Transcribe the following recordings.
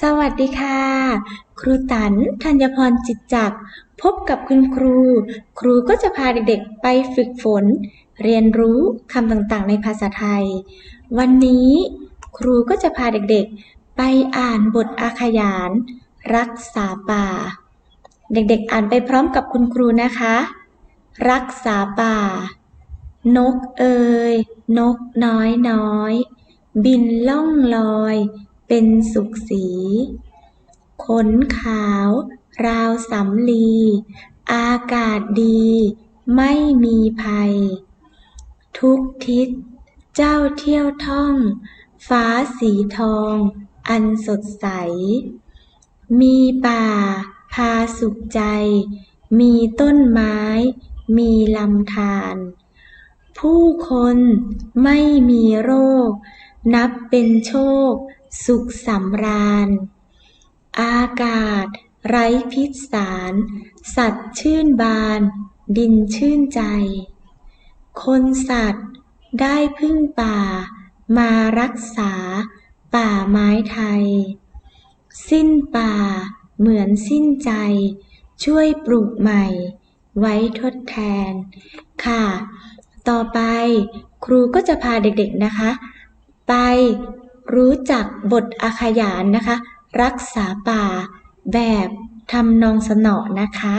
สวัสดีค่ะ ครูตันธัญพรจิตจักพบกับคุณครู ครูก็จะพาเด็กๆไปฝึกฝน เรียนรู้คำต่างๆ ในภาษาไทย วันนี้ครูก็จะพาเด็กๆ ไปอ่านบทอาขยาน รักษาป่า เด็กๆอ่านไปพร้อมกับคุณครูนะคะ รักษาป่า นกเอ่ยนกน้อยน้อยบินล่องลอย เป็นสุขสี ขนขาว ราวสำลี อากาศดี ไม่มีภัย ทุกทิศ เจ้าเที่ยวท่อง ฟ้าสีทอง อันสดใส มีป่า พาสุขใจ มีต้นไม้ มีลำธารผู้คนไม่มีโรค นับเป็นโชค สุขสำราญ อากาศ ไร้พิษสาร สัตว์ชื่นบาน ดินชื่นใจ คนสัตว์ได้พึ่งป่า มารักษา ป่าไม้ไทย สิ้นป่า เหมือนสิ้นใจ ช่วยปลูกใหม่ ไว้ทดแทน ค่ะ ต่อไปครูก็จะพาเด็กๆนะคะ ไป รู้จักบทอาขยานนะคะ รักษาป่าแบบทำนองสนอนะคะ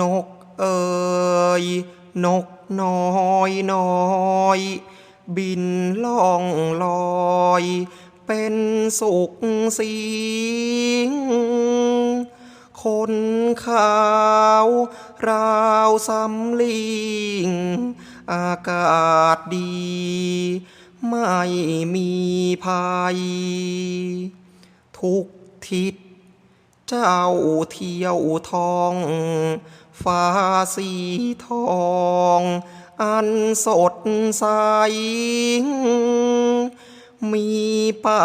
นกเอ่ยนกน้อยน้อย บินล่องลอย เป็นสุขสีง คนขาวราวสำลิง อากาศดี ไม่มีภัย ทุกทิศ เจ้าเที่ยวทอง ฟ้าสีทอง อันสดใสมีป่า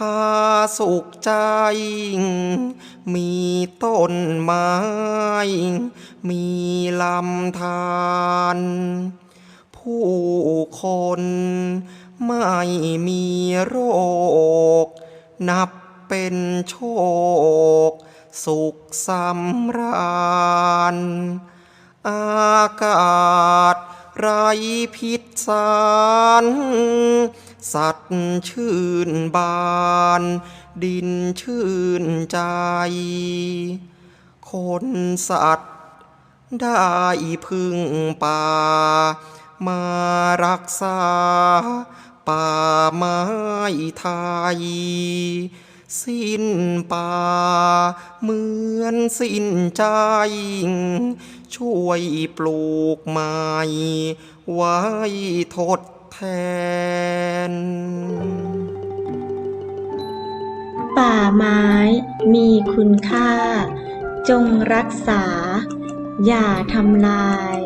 พาสุขใจ มีต้นไม้ มีลำธารผู้คนไม่มีโรค นับเป็นโชค สุขสำราญ อากาศไรพิษสาร สัตว์ชื่นบาน ดินชื่นใจ คนสัตว์ได้พึ่งป่า มารักษา ป่าไม้ไทย สิ้นป่า เหมือนสิ้นใจ ช่วยปลูกใหม่ไว้ทด แทน ป่าไม้มีคุณค่า จงรักษา อย่าทำลาย